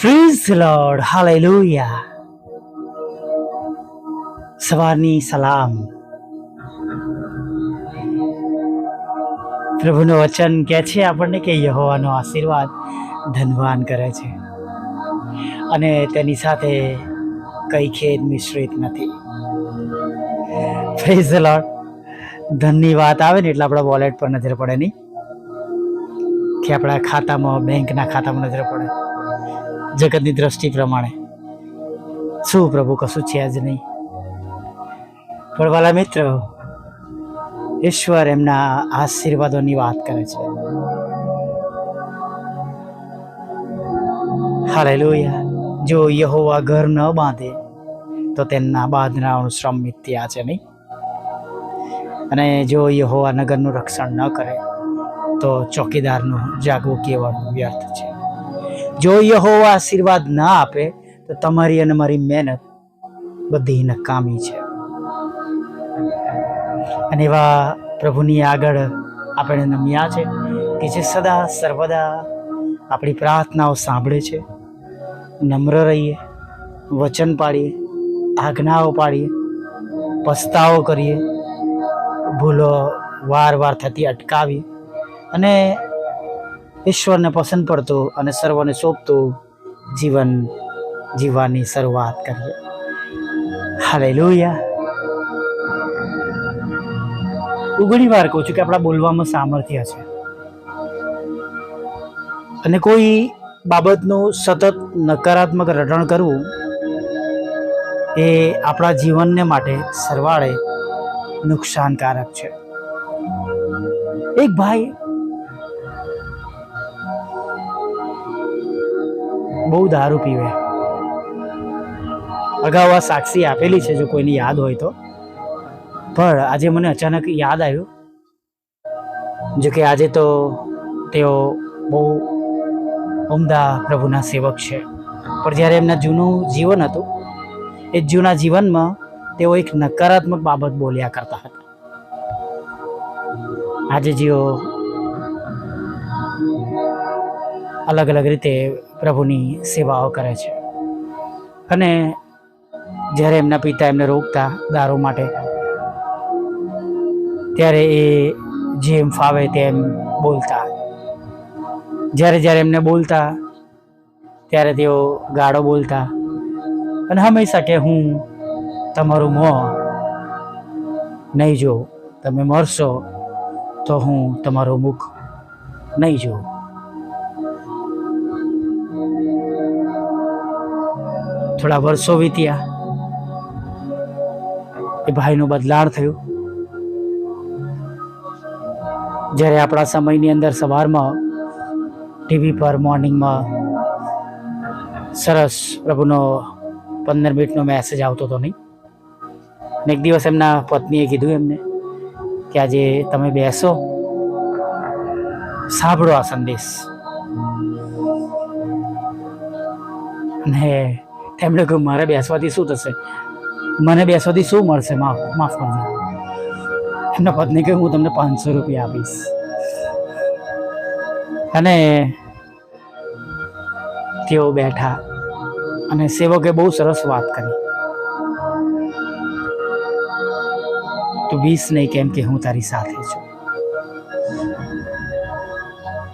Prize lord hallelujah સવારની સલામ પ્રભુનું વચન કહે છે, આપણને કે યહોવાનો આશીર્વાદ ધનવાન કરે છે. અને તેની સાથે કઈ ખેદ મિશ્રિત નથી. પ્રેઝ લોર્ડ ધનની વાત આવે ને એટલે આપણા વોલેટ પર નજર પડે નહીં. કે આપણા ખાતામાં બેંકના ખાતામાં નજર પડે. જગતની દ્રષ્ટિ પ્રમાણે. શું પ્રભુ, કશું છે જ નહીં. પણ વાલા મિત્ર, ઈશ્વર એમના આશીર્વાદોની વાત કરે છે. હાલેલુયા. જો યહોવા ઘર ન બાંધે, તો તેમના બાંધનારાનું શ્રમ મિથ્યા છે નહીં. અને જો યહોવા નગરનું રક્ષણ ન કરે, તો ચોકીદારનું જાગવું કેવળ વ્યર્થ છે. જો યહોવા આશીર્વાદ ના આપે, તો તમારી અને મારી મહેનત બધી નકામી છે. અને એવા પ્રભુની આગળ આપણે નમ્યા છે કે જે સદા સર્વદા આપણી પ્રાર્થનાઓ સાંભળે છે. નમ્ર રહીએ, વચન પાડીએ, આજ્ઞાઓ પાડીએ, પસ્તાવો કરીએ, ભૂલો વાર વાર થતી અટકાવી અને ઈશ્વરને પસંદ પડતું અને સર્વને સોંપતું જીવન જીવવાની શરૂઆત કરીએ. હાલેલુયા. હું ઘણી વાર કહું છું કે આપણા બોલવામાં સામર્થ્ય છે. અને કોઈ બાબતનું સતત નકારાત્મક રટણ કરવું એ આપણા જીવનને માટે સરવાળે નુકસાનકારક છે. એક ભાઈ બહુ દારૂ પીવે. અગાઉ આ સાક્ષી આપેલી છે, જો કોઈને યાદ હોય તો. પણ આજે મને અચાનક યાદ આવ્યું. જો કે આજે તો તેઓ બહુ ઉમદા પ્રભુના સેવક છે. પણ જ્યારે એમના જૂનું જીવન હતું, એ જૂના જીવનમાં તેઓ એક નકારાત્મક બાબત બોલ્યા કરતા હતા. આજે જેઓ અલગ અલગ રીતે પ્રભુની સેવાઓ કરે છે. અને જ્યારે એમના પિતા એમને રોકતા દારૂ માટે, ત્યારે એ જેમ ફાવે તેમ બોલતા. જ્યારે જ્યારે એમને બોલતા, ત્યારે તેઓ ગાળો બોલતા. અને હંમેશા કે હું તમારું મોં નહીં જોઉં. તમે મરશો તો હું તમારું મુખ નહીં જોઉં. થોડા વર્ષો વીત્યા. એ ભાઈનું બદલાણ થયું. જ્યારે આપણા સમયની અંદર સવારમાં ટીવી પર મોર્નિંગમાં સરસ પ્રભુનો પંદર મિનિટનો મેસેજ આવતો હતો નહીં. એક દિવસ એમના પત્નીએ કીધું એમને કે આજે તમે બેસો. સાંભળો આ સંદેશ. ને તેમણે કહ્યું મારે બેસવાથી શું થશે? મને બેસવાથી શું મળશે? માફ માફ કરજો. એમના પત્ની કહ્યું હું તમને પાંચસો રૂપિયા આપીશ. અને તેઓ બેઠા અને સેવકે બહુ સરસ વાત કરી. તું બીસ નહીં કેમ કે હું તારી સાથે છું.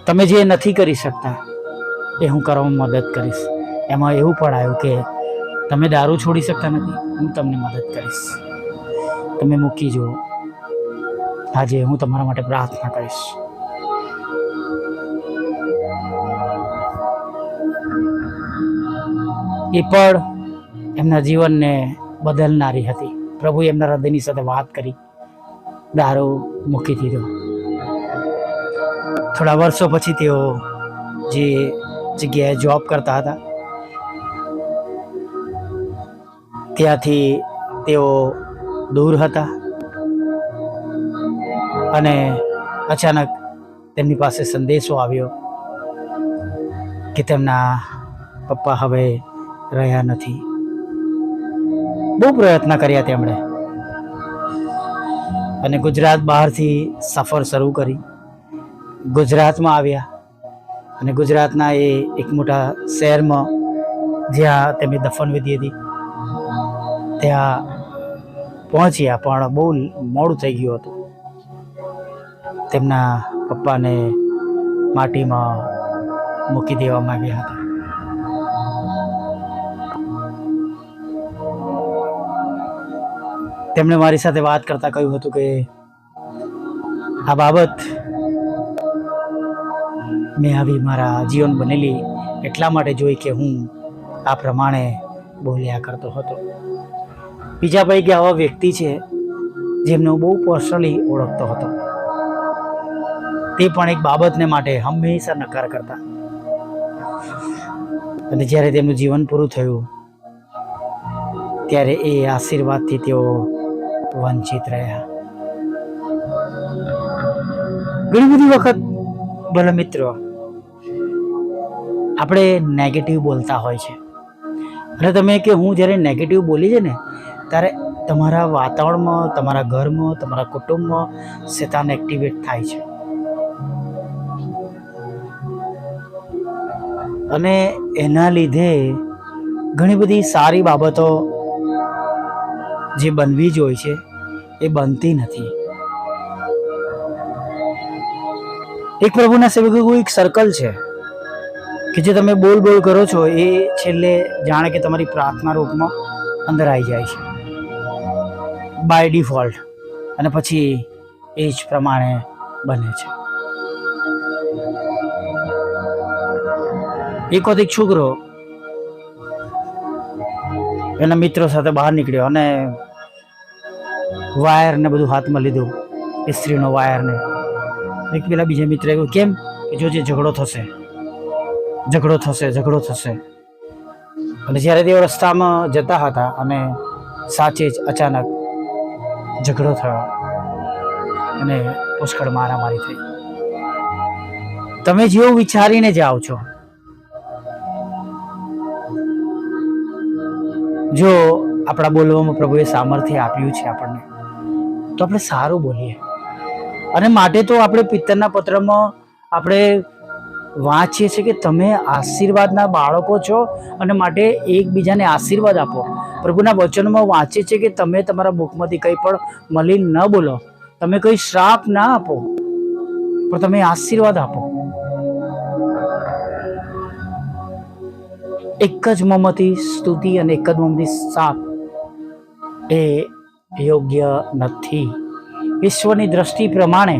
તમે જે નથી કરી શકતા, એ હું કરવામાં મદદ કરીશ. એમાં એવું પણ આવ્યું કે તમે દારૂ છોડી શકતા નથી. હું તમને મદદ કરીશ. તમે મૂકી જુઓ. આજે હું તમારા માટે પ્રાર્થના કરીશ. એ પણ એમના જીવનને બદલનારી હતી. પ્રભુએ એમના હૃદયની સાથે વાત કરી. દારૂ મૂકી દીધો. થોડા વર્ષો પછી તેઓ જે જગ્યાએ જોબ કરતા હતા ત્યાંથી તેઓ દૂર હતા અને અચાનક તેમની પાસે સંદેશો આવ્યો કે તેમના પપ્પા હવે રહ્યા નથી. બહુ પ્રયત્ન કર્યા તેમણે અને ગુજરાત બહારથી સફર શરૂ કરી. ગુજરાતમાં આવ્યા અને ગુજરાતના એ એક મોટા શહેરમાં જ્યાં તેમની દફનવિધિ હતી. ત્યાં પહોંચ્યા, પણ બહુ મોડું થઈ ગયું હતું. તેમના પપ્પાને માટીમાં મૂકી દેવામાં આવ્યા હતા. તેમણે મારી સાથે વાત કરતા કહ્યું હતું કે, આ બાબત મેં આવી મારા જીવન બનેલી એટલા માટે જોઈ કે હું આ પ્રમાણે બોલ્યા કરતો હતો. બીજા પૈકી આવા વ્યક્તિ છે, જેમને હું બહુ પર્સનલી ઓળખતો હતો. તે પણ એક બાબતને માટે હંમેશા નકાર કરતા. અને જ્યારે તેમનું જીવન પૂરું થયું, ત્યારે એ આશીર્વાદથી તેઓ વંચિત રહ્યા. ઘણી બધી વખત, ભલે મિત્રો, આપણે નેગેટિવ બોલતા હોય છે. અને તમે કે હું જ્યારે નેગેટિવ બોલી છે ને ત્યારે તમારા વાતાવરણમાં, તમારા ઘરમાં, તમારા કુટુંબમાં શેતાન એક્ટિવેટ થાય છે. અને એના લીધે ઘણી બધી સારી બાબતો જે બનવી જ હોય છે, એ બનતી નથી. એક પ્રભુના સેવકો એક સર્કલ છે કે જે તમે બોલ બોલ કરો છો, એ છેલ્લે જાણે કે તમારી પ્રાર્થના રૂપમાં અંદર આવી જાય છે. બાય ડિફોલ્ટ અને પછી એ જ પ્રમાણે બને છે. એક વખત એક છોકરો એના મિત્રો સાથે બહાર નીકળ્યો અને વાયર ને બધું હાથમાં લીધું, ઇસ્ત્રીનો વાયર ને. એક પેલા બીજા મિત્ર એવું કેમ? કે જોજે ઝઘડો થશે ઝઘડો થશે ઝઘડો થશે. અને જ્યારે તેઓ રસ્તામાં જતા હતા અને સાચે જ અચાનક ઝઘડો થયો અને પુષ્કળ મારામારી થઈ. તમે જેવું વિચારીને જાઓ છો. જો આપણા બોલવામાં પ્રભુએ સામર્થ્ય આપ્યું છે આપણને, તો આપણે સારું બોલીએ. અને માટે તો આપણે પિત્તરના પત્રમાં આપણે વાંચીએ છીએ કે તમે આશીર્વાદના બાળકો છો અને માટે એકબીજાને આશીર્વાદ આપો. પ્રભુના વચનમાં વાંચે છે કે તમે તમારા મુખમાંથી કંઈ પણ મલિન ન બોલો. તમે કંઈ શ્રાપ ના આપો, પણ તમે આશીર્વાદ આપો. એક જ મોંમાંથી સ્તુતિ અને એક જ મોંમાંથી સાપ એ યોગ્ય નથી. ઈશ્વરની દ્રષ્ટિ પ્રમાણે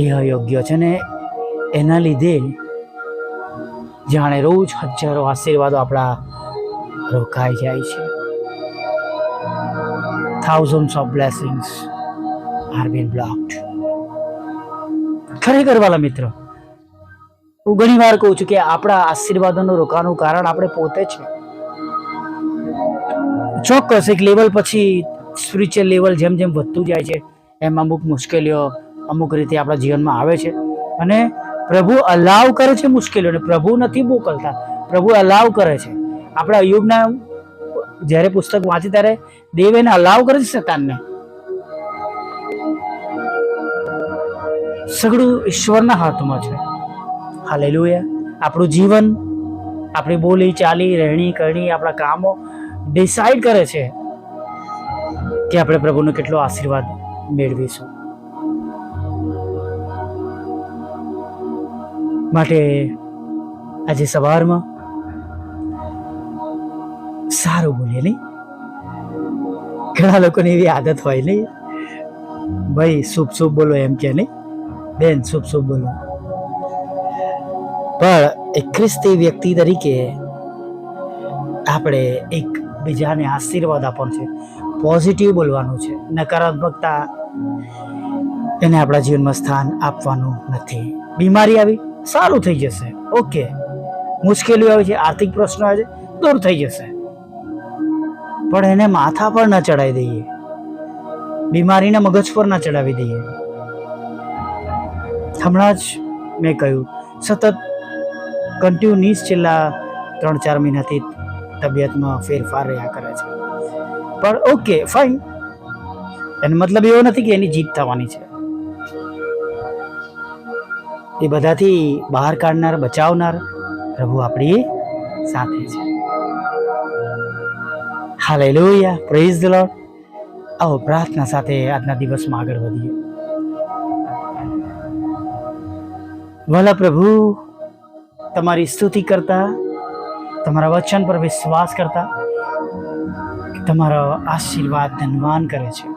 એ અયોગ્ય છે ને એના લીધે જાણે રોજ હજારો આશીર્વાદો આપણા રોકાઈ જાય છે. Thousands of blessings are been blocked ખરેખર વાલા મિત્રો, હું ઘણી વાર કહું છું કે આપણા આશીર્વાદોનું રોકાણનું કારણ આપણે પોતે છે. ચોક્કસ એક લેવલ પછી સ્પિરિચ્યુઅલ લેવલ જેમ જેમ વધતું જાય છે, એમ અમુક મુશ્કેલીઓ અમુક રીતે આપણા જીવનમાં આવે છે. અને પ્રભુ અલાવ કરે છે મુશ્કેલીઓને પ્રભુ નથી મોકલતા. પ્રભુ અલાવ કરે છે. આપણે અયુબના જ્યારે પુસ્તક વાંચી ત્યારે દેવ એને અલાવ કરે છે શતાનને. સગડું ઈશ્વરના હાથમાં છે. હાલેલુયા આપણું જીવન, આપણી બોલી, ચાલી, રહેણી, કરણી, આપણા કામો ડિસાઈડ કરે છે કે આપણે પ્રભુનો કેટલો આશીર્વાદ મેળવીશું. માટે આજે સવારમાં સારું બોલીએ નહીં? ઘણા લોકોની એવી આદત હોય નહીં? ભાઈ, શુભ શુભ બોલો એમ કે નહીં? બેન, શુભ શુભ બોલો. પણ એક ખ્રિસ્તી વ્યક્તિ તરીકે આપણે એક બીજાને આશીર્વાદ આપવાનો છે પોઝિટિવ બોલવાનું છે, નકારાત્મકતા એને આપણા જીવનમાં સ્થાન આપવાનું નથી. બીમારી આવી? સારું થઈ જશે. ઓકે. મુશ્કેલીઓ આવે છે, આર્થિક પ્રશ્નો આવે છે, દૂર થઈ જશે. પણ એને માથા પર ના ચડાવી દઈએ. બીમારીને મગજ પર ના ચડાવી દઈએ. હમણાં જ મેં કહ્યું, સતત કન્ટિન્યુઅસ છેલ્લા ત્રણ ચાર મહિનાથી તબિયતમાં ફેરફાર રહ્યા કરે છે. પણ ઓકે ફાઇન એનો મતલબ એવો નથી કે એની જીત થવાની છે. એ બધાથી બહાર કાઢનાર, બચાવનાર પ્રભુ આપણી સાથે છે. હાલેલુયા પ્રેઝ ધ લોર્ડ આવો પ્રાર્થના સાથે આજના દિવસમાં આગળ વધીએ. વાલા પ્રભુ, તમારી સ્તુતિ કરતા, તમારા વચન પર વિશ્વાસ કરતા, તમારો આશીર્વાદ ધનવાન કરે છે.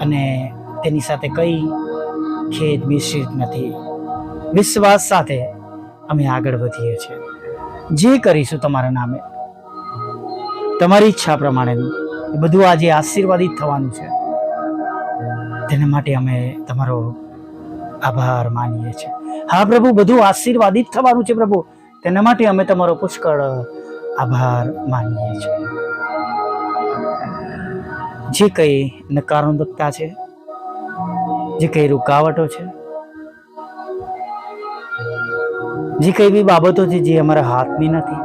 અને તેની સાથે કઈ ખેદ મિશ્રિત નથી. વિશ્વાસ સાથે અમે આગળ વધીએ છીએ. જે કરીશું તમારા નામે. તમારી ઈચ્છા પ્રમાણેનું બધું આજે આશીર્વાદિત થવાનું છે. તેના માટે અમે તમારો આભાર માનીએ છીએ. હા પ્રભુ, બધું આશીર્વાદિત થવાનું છે પ્રભુ. તેના માટે અમે તમારો પુષ્કળ આભાર માનીએ છીએ. જે કંઈ નકારાત્મકતા છે, જે કંઈ રૂકાવટો છે જે કંઈ બી બાબતો છે જે અમારા હાથની નથી,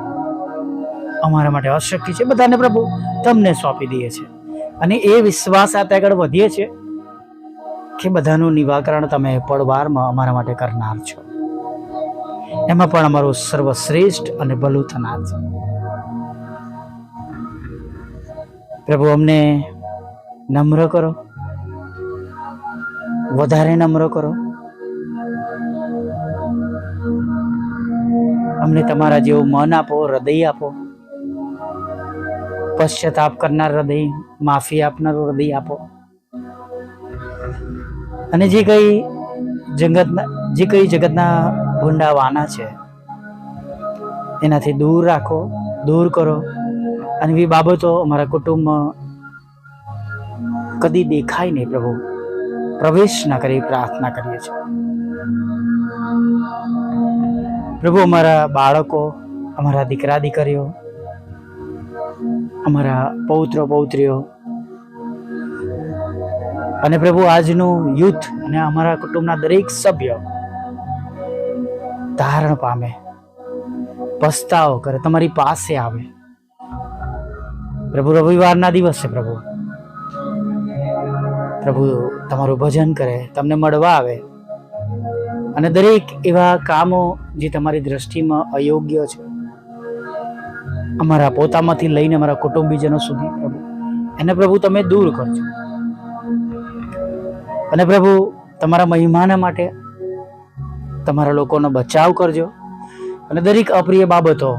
અમારા માટે અશક્ય છે, બધાને પ્રભુ તમને સોંપી દઈએ છે અને એ વિશ્વાસ સાથે આગળ વધીએ છીએ કે બધાનું નિવાકરણ તમે પડવારમાં અમારા માટે કરનાર છો. એમાં પણ અમારું સર્વશ્રેષ્ઠ અને ભલું થનાર છે. પ્રભુ, અમને નમ્ર કરો. વધારે નમ્ર કરો. અમને તમારા જેવું મન આપો, હૃદય આપો. પશ્ચાતાપ કરનાર હૃદય, માફી આપનારું હૃદય આપો. અને જે કઈ જગતના, જે કઈ જગતના ગુંડા વાના છે, એનાથી દૂર રાખો, દૂર કરો. અને એવી બાબતો અમારા કુટુંબમાં કદી દેખાય નહીં પ્રભુ. પ્રવેશ ના કરી પ્રાર્થના કરીએ છીએ. પ્રભુ, અમારા બાળકો, અમારા દીકરા, દીકરીઓ, અમારા પૌત્રો, પૌત્રીઓ અને પ્રભુ, આજનું યુથ અને અમારા કુટુંબના દરેક સભ્ય ધારણ પામે, પસ્તાવો કરે, તમારી પાસે આવે. પ્રભુ, રવિવારના દિવસે પ્રભુ પ્રભુ તમારું ભજન કરે, તમને મળવા આવે. અને દરેક એવા કામો જે તમારી દ્રષ્ટિમાં અયોગ્ય છે, અમારા પોતામાંથી લઈને અમારા કુટુંબીજનો સુધી, પ્રભુ. એને પ્રભુ તમે દૂર કરજો. અને પ્રભુ, તમારા મહિમાના માટે તમારા લોકોનો બચાવ કરજો. અને દરેક અપ્રિય બાબતો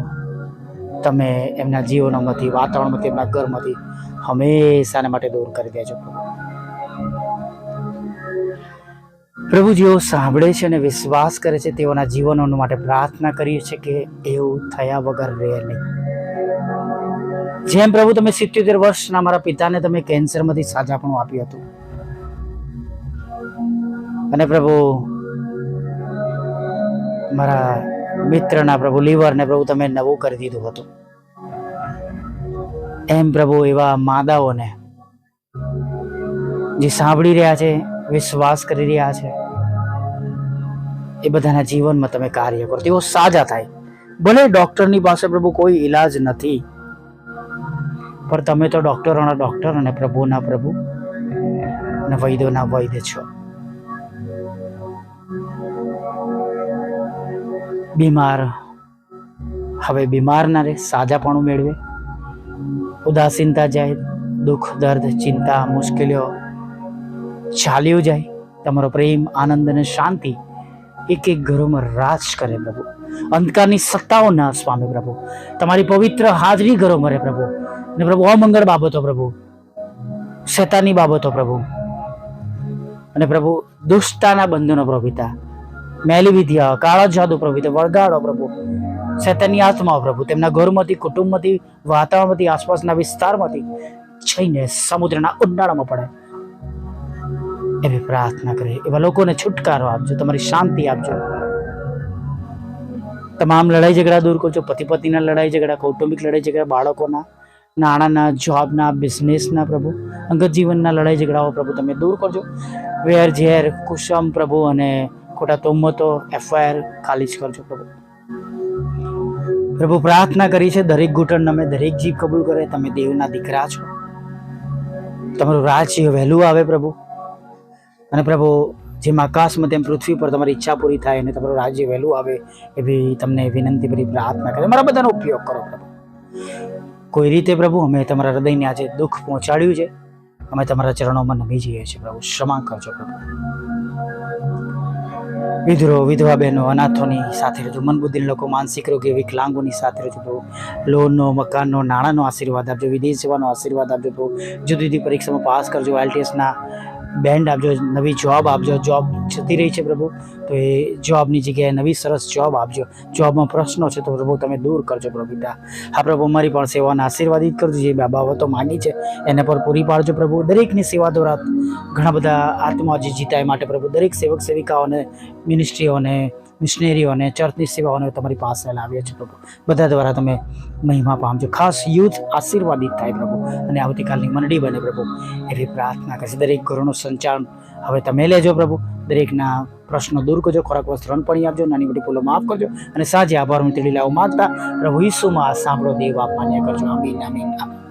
તમે એમના જીવનોમાંથી, વાતાવરણમાંથી, એમના ઘરમાંથી હંમેશાને માટે દૂર કરી દેજો, પ્રભુ. પ્રભુ જેઓ સાંભળે છે અને વિશ્વાસ કરે છે, તેઓના જીવનો માટે પ્રાર્થના કરીએ છીએ કે એવું થયા વગર રહે નહીં. જેમ પ્રભુ તમે સિત્યોતેર વર્ષના મારા પિતાને તમે કેન્સરમાંથી સાજાપણું આપ્યું હતું. અને પ્રભુ, મારા મિત્રના પ્રભુ લીવરને પ્રભુ તમે નવું કરી દીધું હતું. એમ પ્રભુ એવા માદાઓને જે સાંભળી રહ્યા છે વિશ્વાસ કરી રહ્યા છે. એ બધાના જીવનમાં તમે કાર્ય કરો. તેઓ સાજા થાય. ભલે ડોક્ટરની પાસે પ્રભુ કોઈ ઈલાજ નથી. પણ તમે તો ડોક્ટરોના ડોક્ટર અને પ્રભુના પ્રભુ અને વૈદ્યોના વૈદ્ય છો. બીમાર. હવે બીમાર ના રહે સાજાપણું મેળવે. ઉદાસીનતા જાય, દુઃખ, દર્દ, ચિંતા, મુશ્કેલીઓ ચાલ્યું જાય. તમારો પ્રેમ, આનંદ અને શાંતિ એક એક ઘરોમાં રાજ કરે પ્રભુ. અંધકારની સત્તાઓ ના સ્વામી પ્રભુ. તમારી પવિત્ર હાજરી ઘરોમાં રહે પ્રભુ. અને પ્રભુ, અમંગળ બાબતો પ્રભુ. શેતાની બાબતો પ્રભુ. અને પ્રભુ દુષ્ટતાના બંધનો પ્રભુતા મેલી વિદ્યા કાળા જાદુ પ્રભુ વળગાડો પ્રભુ. શેતાની આત્માઓ પ્રભુ. તેમના ઘરમાંથી, કુટુંબમાંથી, વાતાવરણમાંથી, આસપાસના વિસ્તારમાંથી જઈને સમુદ્રના ઉંડાળામાં પડે. એવી પ્રાર્થના કરીએ. એવા લોકોને છુટકારો આપજો, તમારી શાંતિ આપજો. તમામ લડાઈ ઝઘડા દૂર કરજો પતિ પતિના લડાઈ ઝઘડા, કૌટુંબિક લડાઈ ઝઘડા, બાળકોના, નાણાંના જોબના બિઝનેસના પ્રભુ અંગત જીવનના લડાઈ ઝઘડાઓ પ્રભુ તમે દૂર કરજો. વેર ઝેર કુસમ પ્રભુ અને ખોટા તોમતો એફઆઈઆર ખાલી જ કરજો પ્રભુ. પ્રભુ પ્રાર્થના કરી છે, દરેક ઘૂંટણ અમે દરેક જીવ કબૂલ કરે, તમે દેવના દીકરા છો. તમારું રાજ્ય વહેલું આવે પ્રભુ. અને પ્રભુ, જેમ આકાશમાં તેમ પૃથ્વી પર તમારી ઈચ્છા પૂરી થાય અને તમારું રાજ્ય વહેલું આવે એવી તમને વિનંતી ભરી પ્રાર્થના કરે મારા બધાનો ઉપયોગ કરો પ્રભુ. કોઈ રીતે પ્રભુ, અમે તમારા હૃદયને આજે દુઃખ પહોંચાડ્યું છે, અમે તમારા ચરણોમાં નમી જઈએ છીએ પ્રભુ. ક્ષમા કરજો પ્રભુ. વિધુરો, વિધવા બહેનો, અનાથોની સાથે રહેજો મન બુદ્ધિ લોકો, માનસિક રોગી, વિકલાંગોની સાથે રહેજો પ્રભુ. લોનનો, મકાનનો, નાણાંનો આશીર્વાદ આપજો, વિદેશ સેવાનો આશીર્વાદ આપજો પ્રભુ. જુદી જુદી પરીક્ષામાં પાસ કરજો, આઈએલટીએસના બેન્ડ આપજો નવી જોબ આપજો જોબ જતી રહી છે પ્રભુ, તો એ જોબની જગ્યાએ નવી સરસ જોબ આપજો જોબમાં પ્રશ્નો છે તો પ્રભુ તમે દૂર કરજો પ્રભુ પિતા. હા પ્રભુ, અમારી પણ સેવાને આશીર્વાદિત કરજો. જે બાબતો માંગી છે, એને પર પૂરી પાડજો પ્રભુ. દરેકની સેવા દ્વારા ઘણા બધા આત્મા જે જીતાય માટે પ્રભુ, દરેક સેવક સેવિકાઓને મિનિસ્ટ્રીઓને મિશનરીઓને, ચર્ચની સેવાઓને તમારી પાસે લાવીએ છીએ પ્રભુ. બધા દ્વારા તમે મહિમા પામજો. ખાસ યુથ આશીર્વાદિત થાય પ્રભુ. અને આવતીકાલની મંડળી બને પ્રભુ. એવી પ્રાર્થના કરશે. દરેક ઘરોનું સંચાલન હવે તમે લેજો પ્રભુ. દરેકના પ્રશ્નો દૂર કરજો. ખોરાક વસ્ત્ર પણ આપજો. નાની મોટી ભૂલો માફ કરજો. અને સાંજે આભાર તેડી લાવવા માગતા પ્રભુ ઈસુમાં સાંભળો. દેવ આપ માન્ય કરજો. આમીન આમીન આમીન.